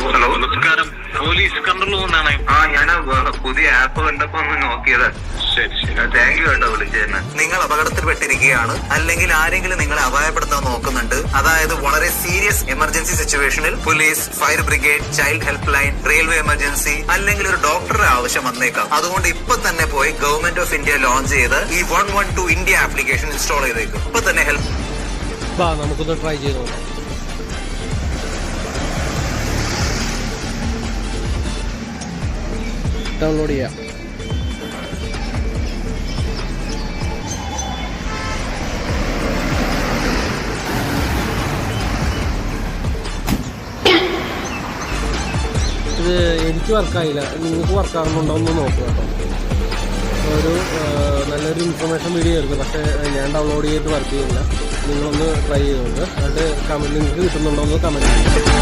Hello? നമസ്കാരം. Police control ആ ഞാൻ പുതിയ ആപ്പ് കണ്ടപ്പോ ഒന്ന് നോക്കിയത്. ശരി ശരി. താങ്ക് യു കേട്ടോ വിളിച്ചതിന്. നിങ്ങൾ അപകടത്തിൽപ്പെട്ടിരിക്കുകയാണ്. അല്ലെങ്കിൽ ആരെങ്കിലും നിങ്ങളെ അപായപ്പെടുത്താൻ നോക്കുന്നുണ്ട്. അതായത് വളരെ സീരിയസ് എമർജൻസി സിറ്റുവേഷനിൽ police fire brigade child helpline railway emergency അല്ലെങ്കിൽ ഒരു ഡോക്ടറുടെ ആവശ്യം വന്നേക്കാം. അതുകൊണ്ട് ഇപ്പൊ തന്നെ പോയി ഗവൺമെന്റ് ഓഫ് ഇന്ത്യ ലോഞ്ച് ചെയ്ത് ഈ one one two India application install ചെയ്തേക്കും. ഇപ്പൊ തന്നെ ഹെൽപ്പ് വാ നമുക്കൊന്ന് ട്രൈ ചെയ്ത് നോക്കാം. ഡൗൺലോഡ് ചെയ്യാം. ഇത് എനിക്ക് വർക്കായില്ല നിങ്ങൾക്ക് വർക്കാകുന്നുണ്ടോ എന്ന് നോക്കുക കേട്ടോ. ഒരു നല്ലൊരു ഇൻഫർമേഷൻ വീഡിയോ ആയിരുന്നു പക്ഷേ ഞാൻ ഡൗൺലോഡ് ചെയ്തിട്ട് വർക്ക് ചെയ്യുന്നില്ല നിങ്ങളൊന്ന് ട്രൈ ചെയ്തുകൊണ്ട് എന്നിട്ട് കമന്റ് നിങ്ങൾക്ക് കിട്ടുന്നുണ്ടോ എന്ന് കമന്റ് ചെയ്യുക